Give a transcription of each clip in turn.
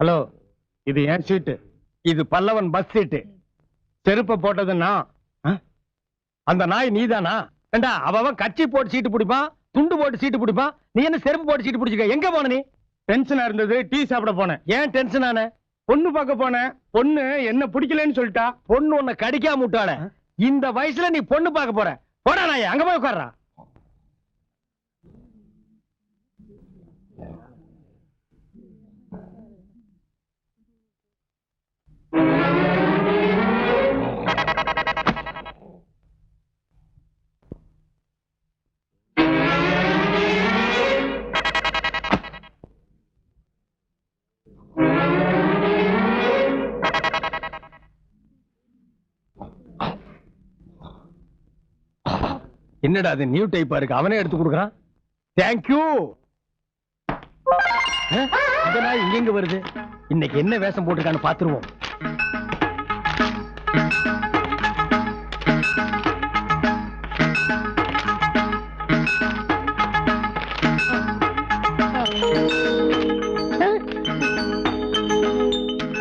Hello இது என் சீட்டு. இது Pallavan bus சீட்டு. செருப்ப போட்டது நான்? அந்த நாய் நீதானா? ஏண்டா அவன் கட்சி போட்டு சீட்டு பிடிப்பான் துண்டு போட்டு சீட்டு பிடிப்பான். நீ என்ன செருப்பு போட்டு சீட்டு பிடிச்சிக்க எங்க போன நீ? டென்ஷனா இருந்தது. டீ சாப்பிட போனேன். ஏன் டென்ஷன் ஆன? பொண்ணு பார்க்க போனேன் பொண்ணு என்ன பிடிக்கலன்னு சொல்லிட்டா பொண்ணு உன்னை கடிக்காம விட்டாள. இந்த வயசுல நீ பொண்ணு பார்க்க போற. போடா நாய் அங்க போய் உட்கார்றா. என்னடா அது நியூ டைப்பா இருக்கு? அவனே எடுத்து கொடுக்குறான். தேங்க்யூ இந்த நாய் இங்க வருது? இன்னைக்கு என்ன வேஷம் போட்டிருக்கான்னு பாத்துருவோம்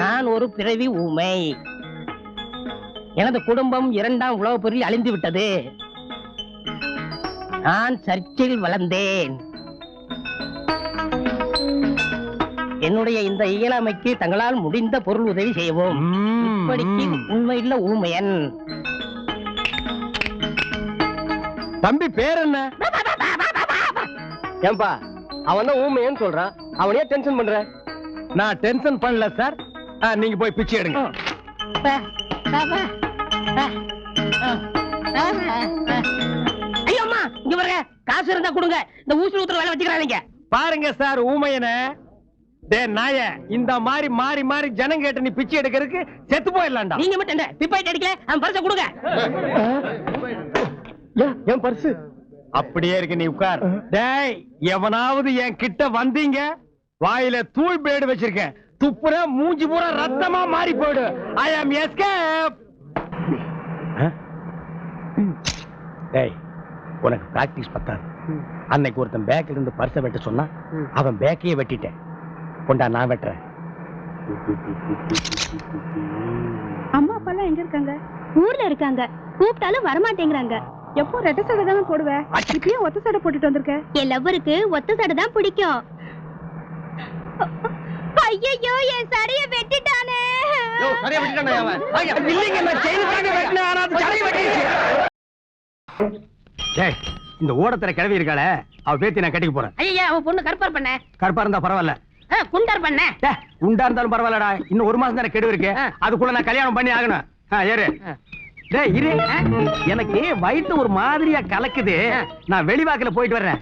நான் ஒரு பிறவி ஊமை. எனது குடும்பம் இரண்டாம் உலகப் பொருள் அழிந்து விட்டது நான் சர்ச்சில் வளர்ந்தேன் என்னுடைய இந்த இயலாமைக்கு தங்களால் முடிந்த பொருள் உதவி செய்யவும் இப்படிக்கு உண்மையுள்ள ஊமையன் தம்பி பேர் என்ன ஏன்பா அவன் தான் ஊமையன்னு சொல்றான் அவனையே டென்ஷன் பண்ற நான் டென்ஷன் பண்ணல சார் நீங்க போய் பிச்சை எடுங்க ஐயோ அம்மா இங்க பாருங்க காசு இருந்தா கொடுங்க. இந்த ஊசி ஊத்துற வேலை வச்சுக்கிறாங்க பாருங்க சார் ஊமையன. டே நாய இந்த மாதிரி மாறி மாறி ஜனம் கேட்டு நீ பிச்சை எடுக்கிறதுக்கு செத்து போயிடலாம்டா. நீங்க மட்டும் என்ன பிப்பாயிட்டு அடிக்கல? அவன் பரிசை கொடுங்க. என் பர்சு அப்படியே இருக்கு நீ உட்கார். டேய் எவனாவது என் கிட்ட வந்தீங்க? வாயில தூள் பேடு வச்சிருக்கேன். துப்புற மூஞ்சி பூரா ரத்தமா மாறி போயிடு. ஐ ஆம் எஸ்கேப் டேய் உனக்கு பிராக்டிஸ் பத்தாது. அன்னைக்கு ஒருத்தன் பேக்ல இருந்து பர்ஸை வெட்ட சொன்னா அவன் பேக்கையே வெட்டிட்டேன். கொண்டா நான் வெட்டுறேன். அம்மா அப்பா எல்லாம் எங்க இருக்காங்க? ஊர்ல இருக்காங்க. கூப்பிட்டாலும் வரமாட்டேங்கிறாங்க. எப்போ ரெட்டை சடை தானே போடுவ? இப்பயும் ஒத்த சடை போட்டுட்டு வந்திருக்க? என் லவ்வருக்கு ஒத்த சடை தான் பிடிக்கும். ஐயோ என் சடைய வெட்டிட்டானே. இல்லைங்க நான் செயின் தாங்க வெட்டினேன். ஆனா அது சடையை வெட்டிடுச்சு. டேய் இந்த ஓடத்தர கிளவி இருக்காளே அவ பேத்தி நான் கட்டிக்க போறேன். ஐயா அவன் பொண்ணு கருப்பார் பண்ண. கருப்பா இருந்தா பரவாயில்ல. குண்டார் பண்ண. உண்டா இருந்தாலும் பரவாயில்லடா. இன்னும் ஒரு மாசம் தானே கெடு இருக்கு. அதுக்குள்ள நான் கல்யாணம் பண்ணி ஆகணும். ஏறு. டேய் இரு. எனக்கு வயித்து ஒரு மாதிரியா கலக்குது. நான் வெளிவாக்குல போயிட்டு வர்றேன்.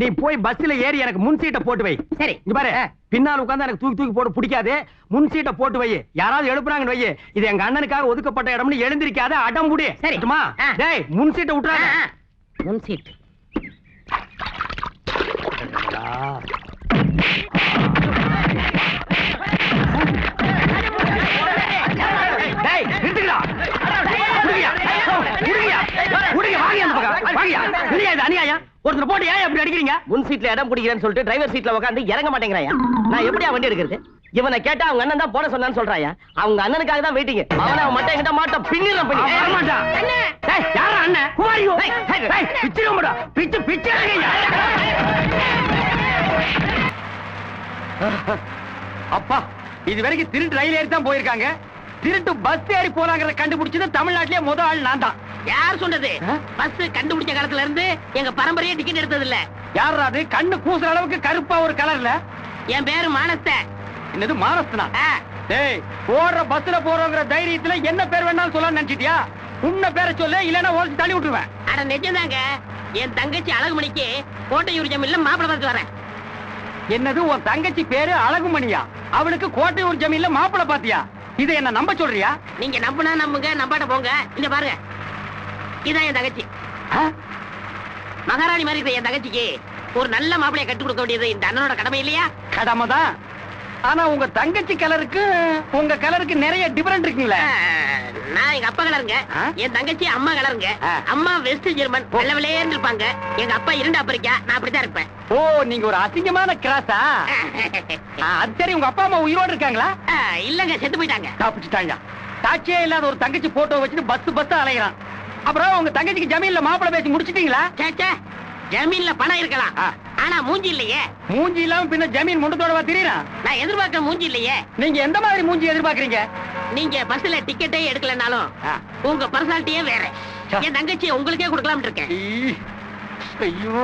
நீ போய் பஸ்ல ஏறி எனக்கு முன் சீட்டை போட்டு வை. சரி. இங்க பாரு. பின்னால் உட்கார்ந்து எனக்கு தூக்கி தூக்கி போட்டு பிடிக்காது. முன் சீட்டை போட்டு வை. யாராவது எழுப்புறாங்கன்னு வை. இது எங்க அண்ணனுக்காக ஒதுக்கப்பட்ட இடம்னு எழுந்திருக்காத அடம்புடி. சரி. சரிமா. டேய் முன் சீட்டை விட்டுறாங்க முன் சீட் ஒருத்தர் போட்டு ஏன் அப்படி அடிக்கிறீங்க? முன் சீட்ல இடம் பிடிக்கிறேன்னு சொல்லிட்டு டிரைவர் சீட்ல உட்காந்து இறங்க மாட்டேங்கிறாயா? நான் எப்படியா வண்டி எடுக்கிறது? இவனை கேட்டா அவங்க அண்ணன் தான் போட சொன்னான்னு சொல்றாயா? அவங்க அண்ணனுக்காக தான் வெயிட்டிங் அவனை அவன் மட்டும் என்கிட்ட மாட்டான் பின்னிடலாம் பண்ணி. டேய் யாரா அண்ணன்? குமாரியோ டேய் பிச்சு கும்பிடா பிச்சு பிச்சு. அப்பா இது வரைக்கும் திருட்டு ரயில் ஏறி தான் போயிருக்காங்க. திருட்டு பஸ் ஏறி போறாங்கறத கண்டுபிடிச்சது தமிழ்நாட்டிலே முத ஆள் நான் தான். யார் சொன்னது? பஸ் கண்டுபிடிச்ச காலத்துல இருந்து எங்க பரம்பரையே டிக்கெட் எடுத்தது இல்ல. யாரா அது? கண்ணு கூசுற அளவுக்கு கருப்பா ஒரு கலர்ல என் பேரு மானஸ்த. என்னது மாரஸ்தனா? டேய் போற பஸ்ல போறோங்கிற தைரியத்துல என்ன பேர் வேணாலும் சொல்ல நினைச்சிட்டியா? உன்ன பேரை சொல்லு இல்லன்னா ஓசி தள்ளி விட்டுருவேன். அட நிஜம்தாங்க என் தங்கச்சி அழகுமணிக்கு கோட்டையூர் ஜமீன்ல மாப்பிளை பார்த்து வரேன் என்னது உன் தங்கச்சி பேரு அழகுமணியா? அவளுக்கு கோட்டையூர் ஜமீன்ல மாப்பிளை பாத்தியா இதை என்ன நம்ப சொல்றியா? நீங்க நம்புனா நம்புங்க நம்பாட்ட போங்க. இங்க பாருங்க. இதான் என் தங்கச்சி? மகாராணி மாதிரி என் தங்கச்சிக்கு ஒரு நல்ல மாப்பிளைய கட்டி கொடுக்க வேண்டியது இந்த அண்ணனோட கடமை இல்லையா? கடமைதான். ஆனா உங்க தங்கச்சி கலருக்கு உங்க கலருக்கு நிறைய டிஃபரெண்ட் இருக்குங்களே. நான் எங்க அப்பா கலருங்க? என் தங்கச்சி அம்மா கலருங்க. அம்மா வெஸ்ட் ஜெர்மன் வெள்ள வெள்ளையேன்னு இருப்பாங்க எங்க அப்பா இரண்டு ஆப்பிரிக்கா நான் அப்படித்தான் இருப்பேன். ஓ நீங்க ஒரு அசிங்கமான கிராஸா அது சரி உங்க அப்பா அம்மா உயிரோடு இருக்காங்களா? இல்லங்க செத்து போயிட்டாங்க. காப்பிச்சுட்டாங்க சாட்சியே இல்லாத ஒரு தங்கச்சி போட்டோ வச்சுட்டு பஸ் பஸ் அலைகிறான் அப்புறம் உங்க தங்கச்சிக்கு ஜமீன்ல மாப்பிளை பேசி முடிச்சிட்டீங்களா? ஜமீன்ல பணம் இருக்கலாம். ஆனா மூஞ்சி இல்லையே. மூஞ்சி இல்லாம பின்ன ஜமீன் முண்டத்தோடவா தெரியறான் நான் எதிர்பார்க்க மூஞ்சி இல்லையே. நீங்க எந்த மாதிரி மூஞ்சி எதிர்பார்க்கறீங்க? நீங்க பஸ்ல டிக்கெட்டே எடுக்கலனாலும். உங்க பர்சனாலிட்டியே வேற. என் தங்கச்சி உங்களுக்கே கொடுக்கலாம்னு இருக்கேன். ஐயோ.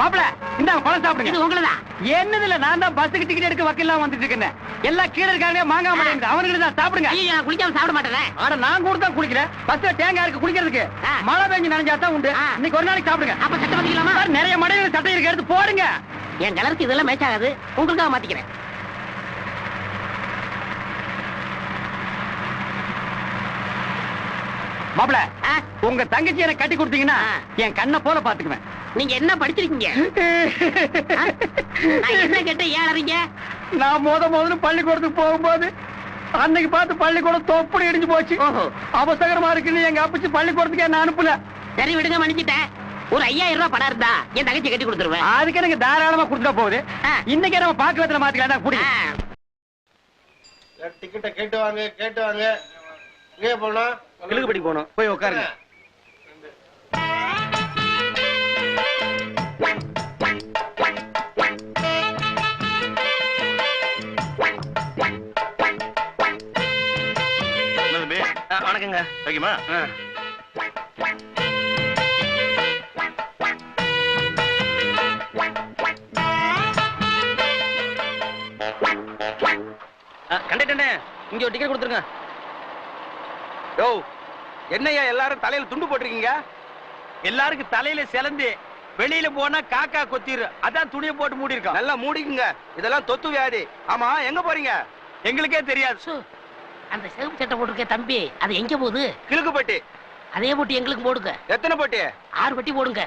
மாப்பிள இந்தாங்க பழம் சாப்பிடுங்க. உங்களதான் என்னது இல்ல நான் தான் பஸ்ஸுக்கு டிக்கெட் எடுக்க வக்கீல்லாம் வந்துட்டு இருக்கேன் எல்லாம் கீழே இருக்காங்க மாங்காய் மாட்டேங்குது அவனுக்கு தான் சாப்பிடுங்க. ஐயோ குளிக்காம சாப்பிட மாட்டேன். ஆனா நான் கூட தான் குளிக்கிறேன். பஸ்ல தேங்காய் இருக்கு குளிக்கிறதுக்கு. மழை பெஞ்சு நனைஞ்சா தான் உண்டு. இன்னைக்கு ஒரு நாளைக்கு சாப்பிடுங்க. அப்ப சட்டை மாத்திக்கலாமா? நிறைய மடையில சட்டை இருக்கு எடுத்து போடுங்க. என் கலருக்கு இதெல்லாம் மேட்ச் ஆகாது. உங்களுக்காக மாத்திக்கிறேன். மாப்பிள ஆ, உங்க தங்கச்சி எனக்கு கட்டி கொடுத்தீங்கன்னா. என் கண்ணை போல பாத்துக்குவேன் நீங்க என்ன படிச்சிருக்கீங்க? நான் என்ன கேட்டேன் ஏன் அறீங்க நான் முத முதல்ல பள்ளிக்கூடத்துக்கு போகும்போது அன்னைக்கு பார்த்து பள்ளிக்கூடம் தொப்படி இடிஞ்சு போச்சு. அவசரமா இருக்குன்னு எங்க அப்பச்சி பள்ளிக்கூடத்துக்கு என்ன அனுப்பல. சரி விடுங்க மன்னிச்சிட்டேன். ஒரு ஐயாயிரம் ரூபாய் பணம் இருந்தா என் தங்கச்சி கட்டி கொடுத்துருவேன். அதுக்கு எனக்கு தாராளமா கொடுத்துட்டா போகுது. இன்னைக்கு நம்ம பாக்குறதுல மாத்திக்கலாம் குடி. ஆ, டிக்கெட்டை கேட்டு வாங்க கேட்டு வாங்க. எங்கே போனோம். கிழக்குப்படி போகணும் போய் உட்காருங்க வணக்கங்க. ஓகேமா கண்டே இங்க ஒரு டிக்கெட் கொடுத்துருங்க. யோ என்னய்யா எல்லாரும் தலையில துண்டு போட்டிருக்கீங்க? எல்லாருக்கும் தலையில சிலந்து வெளியில போனா காக்கா கொத்திரு அதான் துணியை போட்டு மூடி இருக்கோம் நல்லா மூடிக்குங்க. இதெல்லாம் தொத்து வியாதி. ஆமா எங்க போறீங்க? எங்களுக்கே தெரியாது. அந்த செவப்பு சட்டை போட்டிருக்க தம்பி அது எங்க போகுது? கிழக்குப்பட்டி அதே போட்டு எங்களுக்கு போடுங்க. எத்தனை பட்டி? ஆறு பட்டி போடுங்க.